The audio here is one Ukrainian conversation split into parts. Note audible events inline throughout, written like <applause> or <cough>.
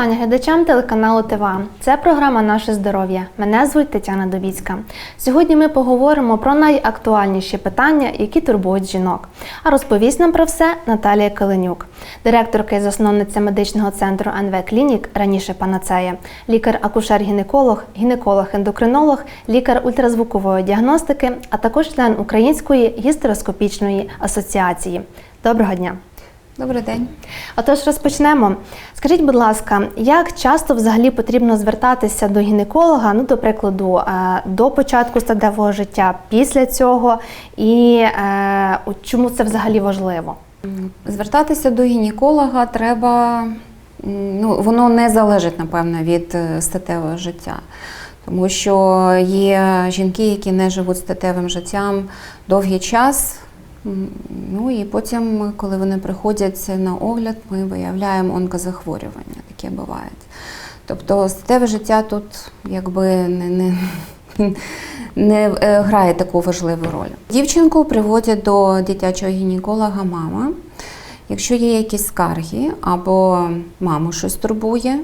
Вітання глядачам телеканалу ТВА. Це програма Наше здоров'я. Мене звуть Тетяна Добіцька. Сьогодні ми поговоримо про найактуальніші питання, які турбують жінок. А розповість нам про все Наталія Каленюк, директорка і засновниця медичного центру НВ Клінік, раніше панацея, лікар-акушер-гінеколог, гінеколог-ендокринолог, лікар ультразвукової діагностики, а також член Української гістероскопічної асоціації. Доброго дня! Добрий день. Отож, розпочнемо. Скажіть, будь ласка, як часто взагалі потрібно звертатися до гінеколога, ну, до прикладу, е, до початку статевого життя, після цього, і е, чому це взагалі важливо? Звертатися до гінеколога треба, ну, воно не залежить, напевно, від е, статевого життя. Тому що є жінки, які не живуть статевим життям довгий час. Ну і потім, коли вони приходять на огляд, ми виявляємо онкозахворювання, таке бувають. Тобто статеве життя тут якби не, не, <laughs> не е, грає таку важливу роль. Дівчинку приводять до дитячого гінеколога мама. Якщо є якісь скарги, або маму щось турбує,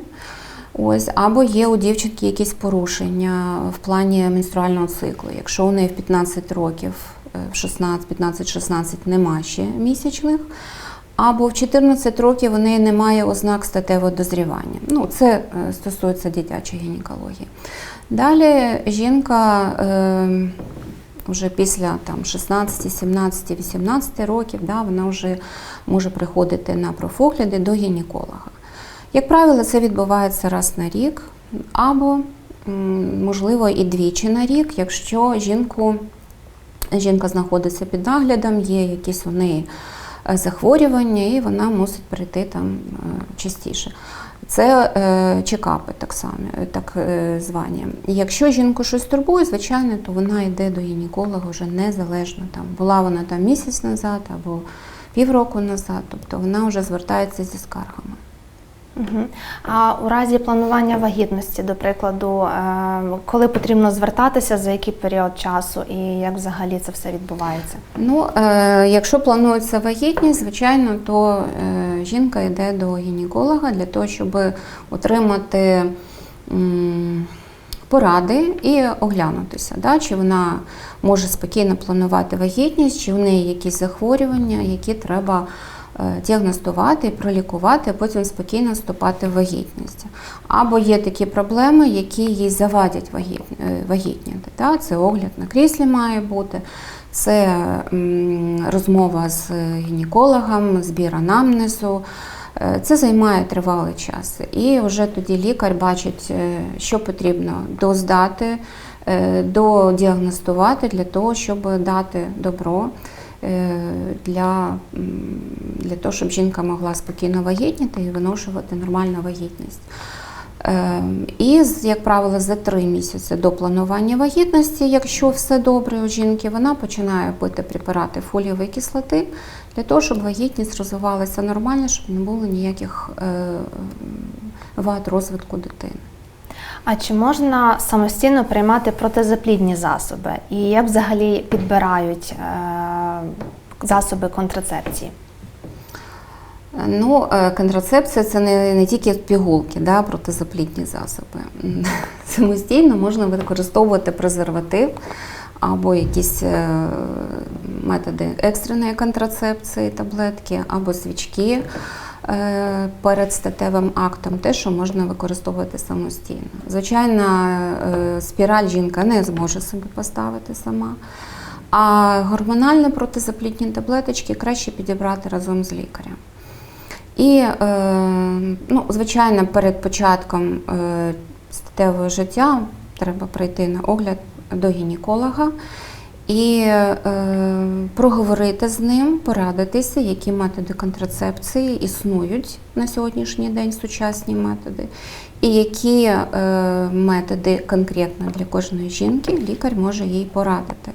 ось, або є у дівчинки якісь порушення в плані менструального циклу. Якщо у неї в 15 років, в 16, 15-16 нема ще місячних, або в 14 років у неї немає ознак статевого дозрівання. Ну, це е, стосується дитячої гінекології. Далі жінка е, вже після там, 16, 17, 18 років да, вона вже може приходити на профогляди до гінеколога. Як правило, це відбувається раз на рік, або, можливо, і двічі на рік, якщо жінку, жінка знаходиться під наглядом, є якісь у неї захворювання, і вона мусить прийти там е, частіше. Це е, чекапи так само, е, так е, звані. Якщо жінку щось турбує, звичайно, то вона йде до гінеколога вже незалежно. Там була вона там місяць назад або півроку назад, тобто вона вже звертається зі скаргами. А у разі планування вагітності, до прикладу, е, коли потрібно звертатися, за який період часу і як взагалі це все відбувається? Ну, е, якщо планується вагітність, звичайно, то е, жінка йде до гінеколога для того, щоб отримати поради і оглянутися, да, чи вона може спокійно планувати вагітність, чи в неї якісь захворювання, які треба діагностувати пролікувати, а потім спокійно вступати в вагітність. Або є такі проблеми, які їй завадять е, вагітніти. Це огляд на кріслі має бути, це розмова з гінекологом, збір анамнезу. Е, Це займає тривалий час. І вже тоді лікар бачить, е, що потрібно доздати, е, додіагностувати для того, щоб дати добро е, для, для того, щоб жінка могла спокійно вагітніти і виношувати нормальну вагітність. Е, І, як правило, за три місяці до планування вагітності, якщо все добре у жінки, вона починає пити препарати фолієвої кислоти для того, щоб вагітність розвивалася нормально, щоб не було ніяких е, вад розвитку дитини. А чи можна самостійно приймати протизаплідні засоби? І як взагалі підбирають е, засоби контрацепції? Ну, е, контрацепція це не, не тільки пігулки, да, протизаплідні засоби. <laughs> Самостійно можна використовувати презерватив або якісь е, методи екстреної контрацепції, таблетки, або свічки е, перед статевим актом, те, що можна використовувати самостійно. Звичайно, спіраль жінка не зможе собі поставити сама. А гормонально протизаплідні таблеточки краще підібрати разом з лікарем. І, е, ну, звичайно, перед початком е, статевого життя треба прийти на огляд до гінеколога і е, проговорити з ним, порадитися, які методи контрацепції існують на сьогоднішній день, сучасні методи, і які методи конкретно для кожної жінки лікар може їй порадити.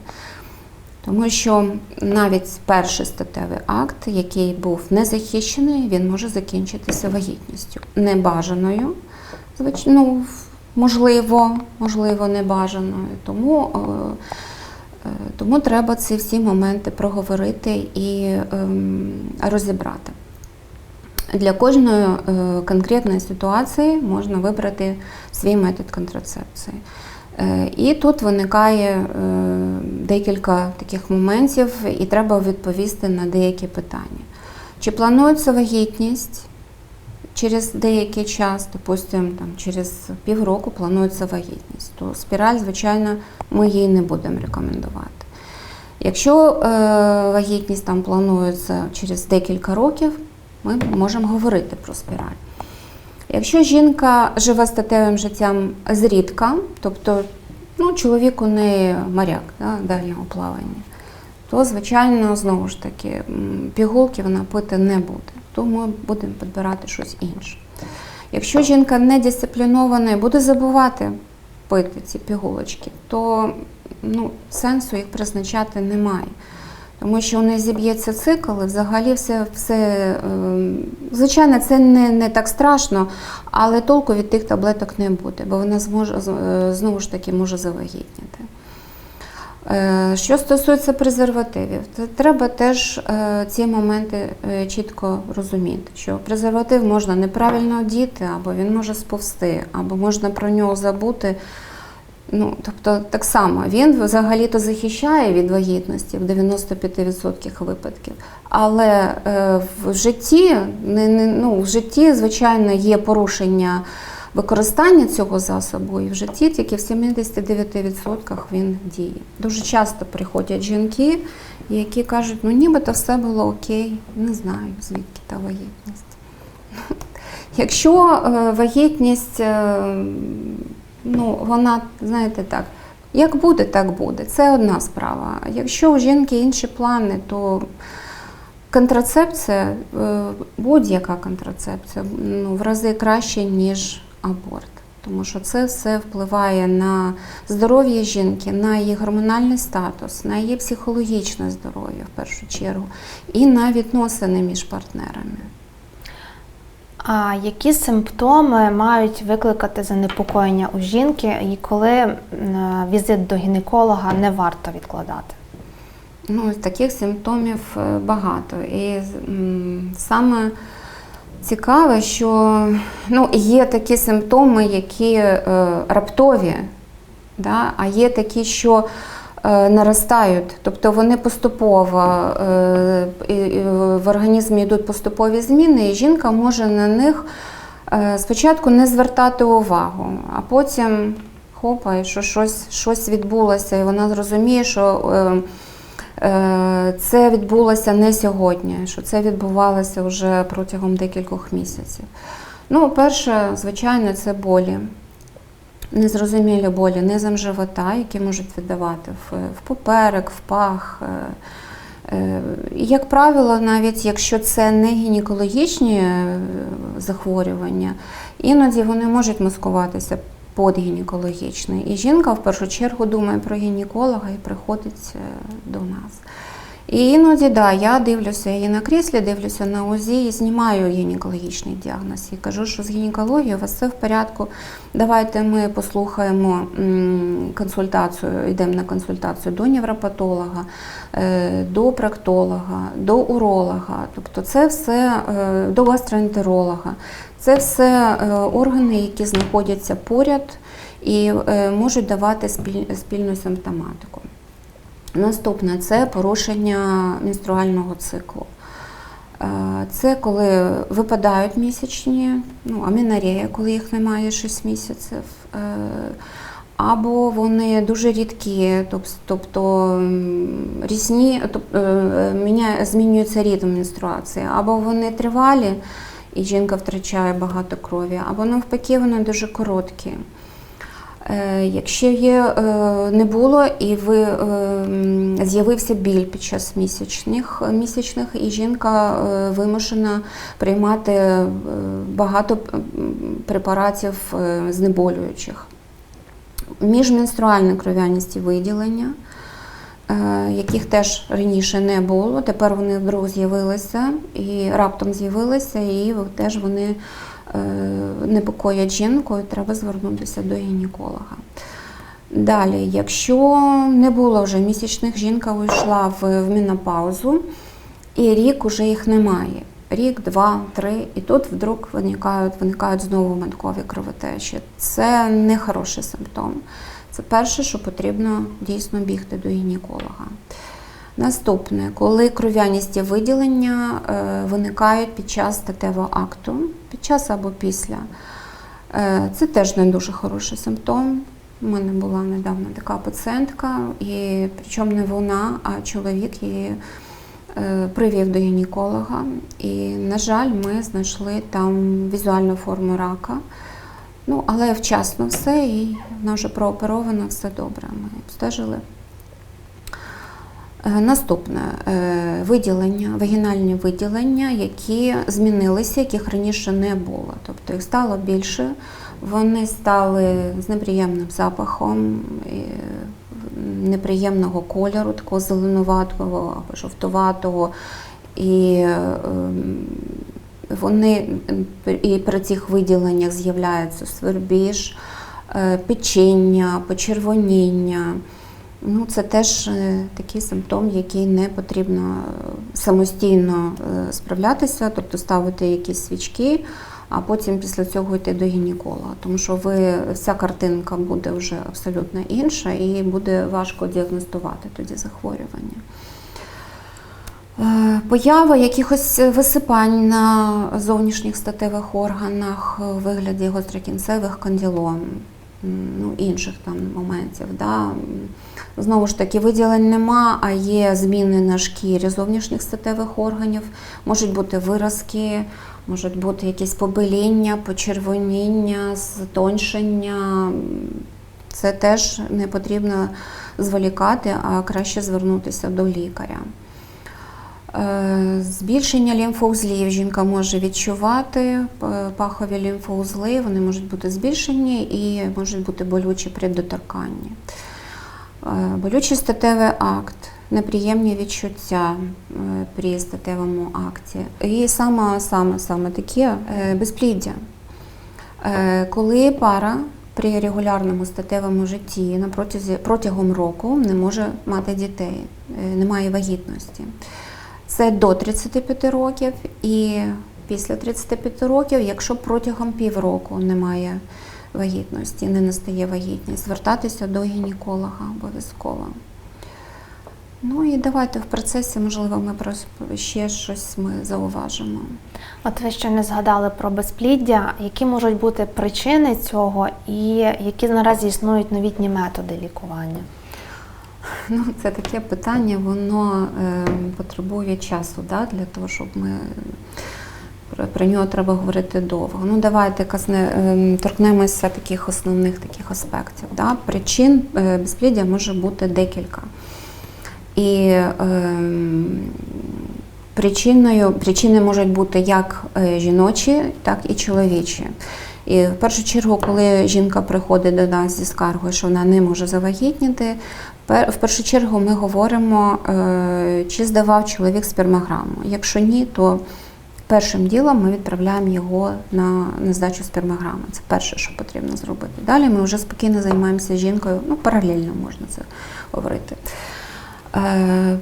Тому що навіть перший статевий акт, який був незахищений, він може закінчитися вагітністю небажаною, ну, можливо, можливо, небажаною. Тому, е, е, тому треба ці всі моменти проговорити і ем, розібрати. Для кожної е, конкретної ситуації можна вибрати свій метод контрацепції. Е, І тут виникає е, декілька таких моментів, і треба відповісти на деякі питання. Чи планується вагітність? Через деякий час, допустимо, там, через півроку планується вагітність, то спіраль, звичайно, ми її не будемо рекомендувати. Якщо е, вагітність там планується через декілька років, ми можемо говорити про спіраль. Якщо жінка живе статевим життям зрідка, тобто ну, чоловік у неї моряк да, дальнього плавання, то, звичайно, знову ж таки, пігулки вона пити не буде, то ми будемо підбирати щось інше. Якщо жінка не дисциплінована і буде забувати пити ці пігулочки, то ну, сенсу їх призначати немає. Тому що у неї зіб'ється цикл, і взагалі все, все е, звичайно, це не, не так страшно, але толку від тих таблеток не буде, бо вона зможе е, знову ж таки може завагітніти. Е, Що стосується презервативів, то треба теж е, ці моменти чітко розуміти, що презерватив можна неправильно одіти, або він може сповзти, або можна про нього забути. Ну, тобто, так само він взагалі-то захищає від вагітності в 95% випадків. Але е, в житті не, не, ну, в житті, звичайно, є порушення використання цього засобу, і в житті тільки в 79% він діє. Дуже часто приходять жінки, які кажуть, ну нібито все було окей, не знаю, звідки та вагітність. <laughs> Якщо е, вагітність, е, ну, вона, знаєте так, як буде, так буде. Це одна справа. Якщо у жінки інші плани, то контрацепція, е, будь-яка контрацепція, ну, в рази краще, ніж аборт. Тому що це все впливає на здоров'я жінки, на її гормональний статус, на її психологічне здоров'я в першу чергу, і на відносини між партнерами. А які симптоми мають викликати занепокоєння у жінки, і коли візит до гінеколога не варто відкладати? Ну, таких симптомів е, багато. І саме цікаве, що ну, є такі симптоми, які е, раптові, да? а є такі, що наростають, тобто вони поступово е, в організмі йдуть поступові зміни, і жінка може на них е, спочатку не звертати увагу, а потім хопа, що щось, щось відбулося, і вона зрозуміє, що е, е, це відбулося не сьогодні, що це відбувалося вже протягом декількох місяців. Ну, перше, звичайно, це болі. Незрозумілі болі низом живота, які можуть віддавати в, поперек, в пах. Е, е, Як правило, навіть якщо це не гінекологічні е, захворювання, іноді вони можуть маскуватися під гінекологічний. І жінка в першу чергу думає про гінеколога і приходить до нас. І іноді, да, я дивлюся і на кріслі, дивлюся на УЗІ і знімаю гінекологічний діагноз. І кажу, що з гінекологією у вас все в порядку. Давайте ми послухаємо консультацію, йдемо на консультацію до невропатолога, е, до проктолога, до уролога. Тобто це все е, до гастроентеролога. Це все е, органи, які знаходяться поряд і можуть давати спільну симптоматику. Наступне це порушення менструального циклу. Е, Це коли випадають місячні, ну, амінорея, коли їх немає 6 місяців, е, або вони дуже рідкі, тобто різні, тоб- е, змінюється ритм менструації, або вони тривалі, і жінка втрачає багато крові, або навпаки, вони дуже короткі. Е, Якщо є, е, не було і ви е, з'явився біль під час місячних, місячних і жінка вимушена приймати багато препаратів знеболюючих. Міжменструальна кров'яність виділення, яких теж раніше не було, тепер вони вдруг з'явилися і раптом з'явилися, і теж вони непокоять жінку, треба звернутися до гінеколога. Далі, якщо не було вже місячних, жінка увійшла в, менопаузу, і рік уже їх немає. рік, два, три, і тут вдруг виникають, виникають знову маткові кровотечі. Це не хороший симптом. Це перше, що потрібно дійсно бігти до гінеколога. Наступне, коли кров'яністі виділення е, виникають під час статевого акту, під час або після. Е, Це теж не дуже хороший симптом. У мене була недавно така пацієнтка, і причому не вона, а чоловік її е, привів до гінеколога. І, на жаль, ми знайшли там візуальну форму рака. Ну, але вчасно все, і вона вже прооперована, все добре. Ми обстежили. Е, Наступне е, виділення, вагінальні виділення, які змінилися, яких раніше не було. Тобто їх стало більше, вони стали з неприємним запахом, неприємного кольору, такого зеленуватого або жовтуватого. І ем, вони і при цих виділеннях з'являється свербіж, е, печіння, почервоніння. Ну, це теж е, такий симптом, який не потрібно е, самостійно е, справлятися, тобто ставити якісь свічки, а потім після цього йти до гінеколога. Тому що ви, вся картинка буде вже абсолютно інша і буде важко діагностувати тоді захворювання. Поява якихось висипань на зовнішніх статевих органах у вигляді гострокінцевих кандилом, м, ну, інших там моментів. Да. Знову ж таки, виділень нема, а є зміни на шкірі зовнішніх статевих органів, можуть бути виразки, можуть бути якісь побеління, почервоніння, стоншення. Це теж не потрібно зволікати, а краще звернутися до лікаря. Е, Збільшення лімфоузлів жінка може відчувати, пахові лімфоузли, вони можуть бути збільшені і можуть бути болючі при доторканні. Е, Болючий статевий акт, неприємні відчуття е, при статевому акті. І саме, саме, саме таке е, безпліддя. Е, Коли пара при регулярному статевому житті протягом року не може мати дітей, е, немає вагітності. Це до 35 років і після 35 років, якщо протягом півроку немає вагітності, не настає вагітність, звертатися до гінеколога обов'язково. Ну і давайте в процесі, можливо, ми просто ще щось ми зауважимо. От ви ще не згадали про безпліддя. Які можуть бути причини цього, і які наразі існують новітні методи лікування? Ну, це таке питання, воно е, потребує часу да, для того, щоб ми про, про нього треба говорити довго. Ну, давайте казне, е, торкнемося таких основних таких аспектів. Да. Причин е, безпліддя може бути декілька. І е, причиною, причини можуть бути як е, жіночі, так і чоловічі. І в першу чергу, коли жінка приходить до нас зі скаргою, що вона не може завагітніти, в першу чергу ми говоримо, е, чи здавав чоловік спермограму. Якщо ні, то першим ділом ми відправляємо його на, на здачу спермограми. Це перше, що потрібно зробити. Далі ми вже спокійно займаємося жінкою, ну паралельно можна це говорити. Е,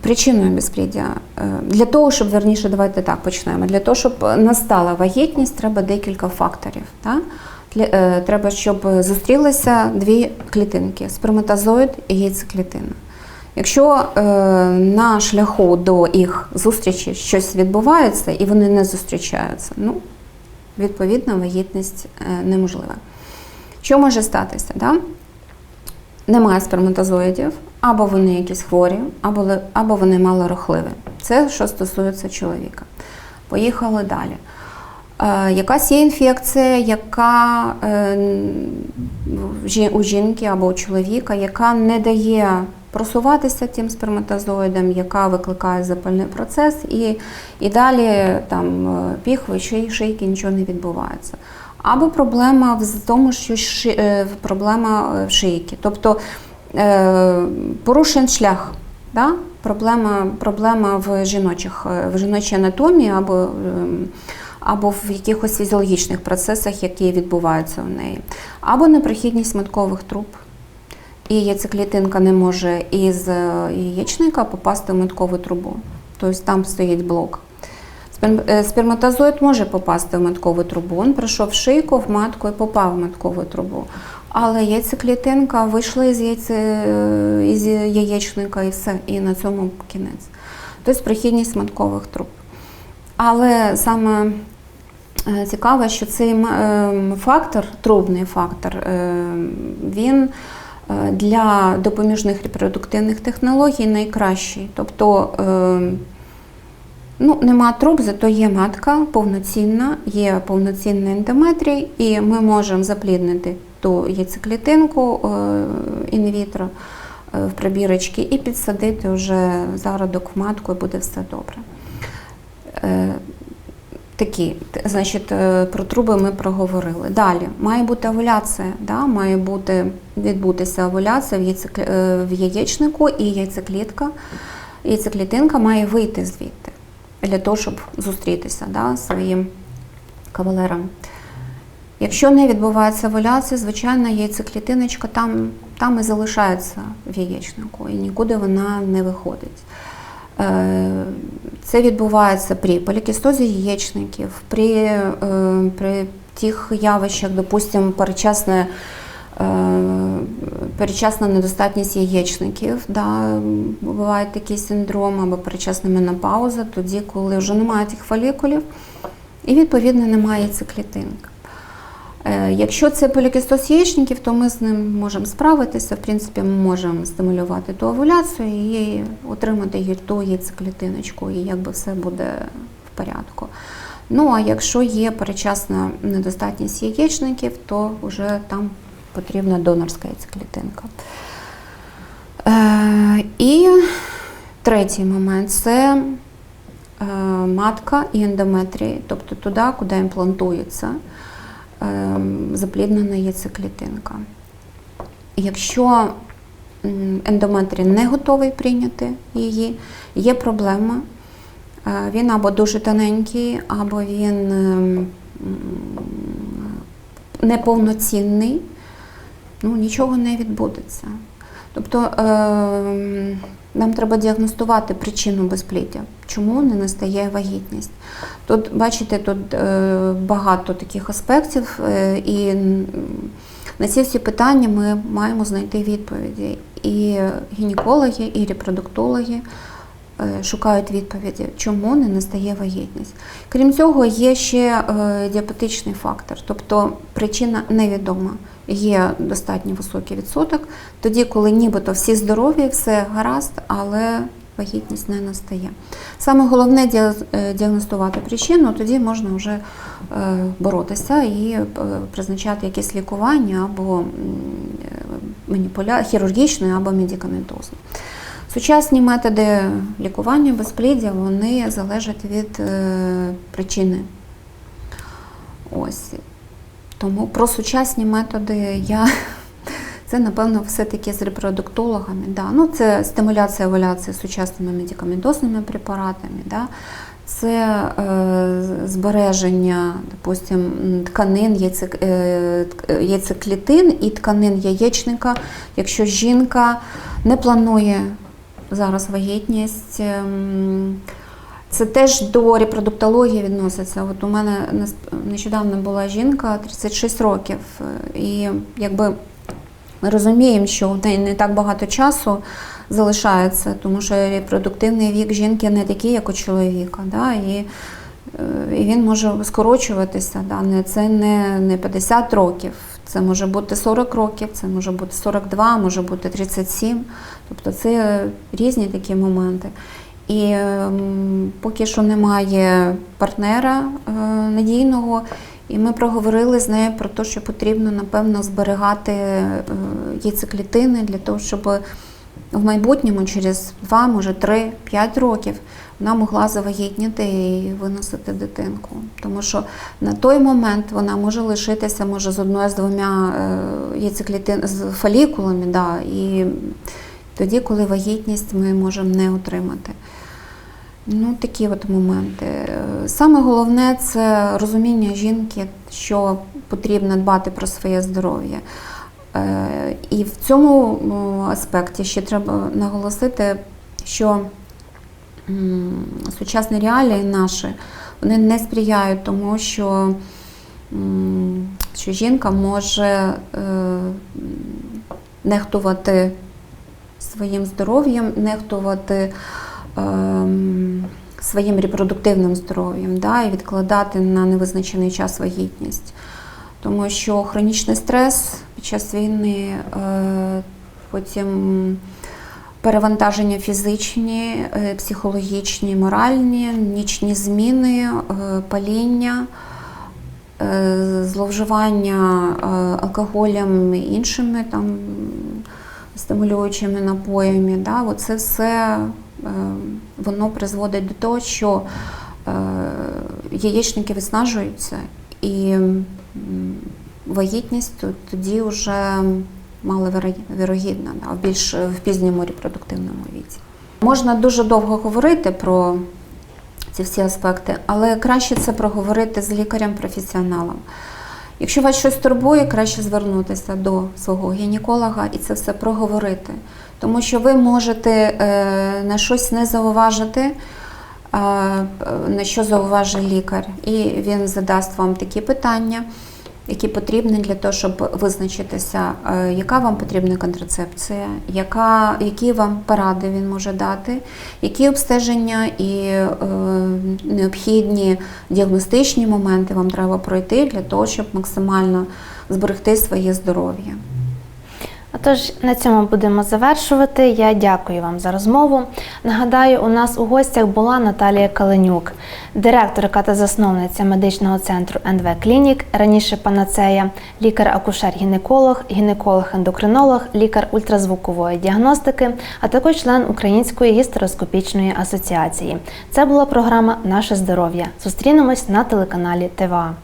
Причиною безпліддя е, для того, щоб верніше, давайте так почнемо. Для того, щоб настала вагітність, треба декілька факторів. Так? Е, треба, щоб зустрілися дві клітинки сперматозоїд і яйцеклітина. Якщо е, на шляху до їх зустрічі щось відбувається і вони не зустрічаються, ну, відповідно, вагітність е, неможлива. Що може статися? Да? Немає сперматозоїдів, або вони якісь хворі, або, або вони малорухливі. Це що стосується чоловіка. Поїхали далі. Е, якась є інфекція, яка е, у жінки або у чоловіка, яка не дає просуватися тим сперматозоїдам, яка викликає запальний процес, і, і далі там е, піхви, шийки, нічого не відбувається. Або проблема в тому, що ши, проблема шийки. Тобто порушен шлях. Да? Проблема, проблема в, жіночих, в жіночій анатомії або, ем, або в якихось фізіологічних процесах, які відбуваються у неї, або непрохідність маткових труб. І яйцеклітинка не може із е, яєчника попасти в маткову трубу. Тобто там стоїть блок. Е, Сперматозоїд може попасти в маткову трубу. Він пройшов шийку в матку і попав в маткову трубу. Але яйцеклітинка вийшла із, яйце, е, із яєчника і все, і на цьому кінець. Тобто прохідність маткових труб. Але саме е, цікаве, що цей фактор, трубний фактор, е, він е, для допоміжних репродуктивних технологій найкращий. Тобто Ну, нема труб, зато є матка повноцінна, є повноцінний ендометрій, і ми можемо запліднити ту яйцеклітинку інвітро в пробірочки і підсадити вже зародок в матку, і буде все добре. Такі, значить, е, про труби ми проговорили. Далі має бути овуляція, да? має бути, відбутися овуляція в, яйцеклі, е, в яєчнику і яйцеклітка. Яйцеклітинка має вийти звідти для того, щоб зустрітися да, своїм кавалером. Якщо не відбувається овуляція, звичайно, яйцеклітиночка там, там і залишається в яєчнику, і нікуди вона не виходить. Е, Це відбувається при полікістозі яєчників, при, е, при тих явищах, допустимо, перечасне, е, перечасна недостатність яєчників, да, буває такий синдром, або перечасна менопауза, тоді, коли вже немає тих фолікулів, і відповідно немає яйцеклітинки. Е, Якщо це полікістоз яєчників, то ми з ним можемо справитися. В принципі, ми можемо стимулювати ту овуляцію і отримати її ту яйцеклітиночку, і якби все буде в порядку. Ну а якщо є перечасна недостатність яєчників, то вже там потрібна донорська яйцеклітинка. Е, і третій момент це е, матка і ендометрій, тобто туди, куди імплантується запліднена яйцеклітинка. Якщо ендометрій не готовий прийняти її, є проблема. Е, Він або дуже тоненький, або він ем, неповноцінний, ну, нічого не відбудеться. Тобто ем, нам треба діагностувати причину безпліддя, чому не настає вагітність. Тут, бачите, тут е, багато таких аспектів, е, і на ці всі питання ми маємо знайти відповіді. І гінекологи, і репродуктологи е, шукають відповіді, чому не настає вагітність. Крім цього, є ще діабетичний фактор, тобто причина невідома. Є достатньо високий відсоток, тоді, коли нібито всі здорові, все гаразд, але вагітність не настає. Саме головне е, діагностувати причину, тоді можна вже е, боротися і е, призначати якесь лікування або маніпуля... хірургічне, або медикаментозне. Сучасні методи лікування безпліддя вони залежать від причини. Ось. Тому про сучасні методи я <laughs> це, напевно, все-таки з репродуктологами. Да. Ну, це стимуляція овуляції сучасними медикаментозними препаратами. Да. Це е, збереження, допустим, тканин, яйце, е, тк- яйцеклітин і тканин яєчника, якщо жінка не планує зараз вагітність. ем, це теж до репродуктології відноситься. От у мене нещодавно була жінка 36 років, і якби ми розуміємо, що в неї не так багато часу залишається, тому що репродуктивний вік жінки не такий, як у чоловіка. Да? І, е, і він може скорочуватися. Да? Це не, не 50 років, це може бути 40 років, це може бути 42, може бути 37. Тобто це різні такі моменти. І ем, поки що немає партнера е, надійного, і ми проговорили з нею про те, що потрібно, напевно, зберігати е, яйцеклітини для того, щоб в майбутньому, через 2, може 3, 5 років, вона могла завагітніти і виносити дитинку. Тому що на той момент вона може лишитися може, з одною з двома е, яйцеклітин з фолікулами, да, і тоді, коли вагітність ми можемо не отримати. Ну, такі от моменти. Саме головне це розуміння жінки, що потрібно дбати про своє здоров'я. Е, І в цьому аспекті ще треба наголосити, що сучасні реалії наші вони не сприяють тому, що, що жінка може е, нехтувати своїм здоров'ям, нехтувати своїм репродуктивним здоров'ям да, і відкладати на невизначений час вагітність. Тому що хронічний стрес під час війни, е, потім перевантаження фізичні, е, психологічні, моральні, нічні зміни, е, паління, зловживання алкоголем і іншими там стимулюючими напоями. Да, це все воно призводить до того, що е, яєчники виснажуються і вагітність тоді вже маловірогідна, в більш в пізньому репродуктивному віці. Можна дуже довго говорити про ці всі аспекти, але краще це проговорити з лікарем-професіоналом. Якщо вас щось турбує, краще звернутися до свого гінеколога і це все проговорити. Тому що ви можете е, на щось не зауважити, е, на що зауважить лікар, і він задасть вам такі питання, які потрібні для того, щоб визначитися, е, яка вам потрібна контрацепція, яка, які вам поради він може дати, які обстеження і е, необхідні діагностичні моменти вам треба пройти для того, щоб максимально зберегти своє здоров'я. Отож, на цьому будемо завершувати. Я дякую вам за розмову. Нагадаю, у нас у гостях була Наталія Каленюк, директорка та засновниця медичного центру НВ Клінік, раніше панацея, лікар-акушер-гінеколог, гінеколог-ендокринолог, лікар ультразвукової діагностики, а також член Української гістероскопічної асоціації. Це була програма Наше здоров'я. Зустрінемось на телеканалі ТВА.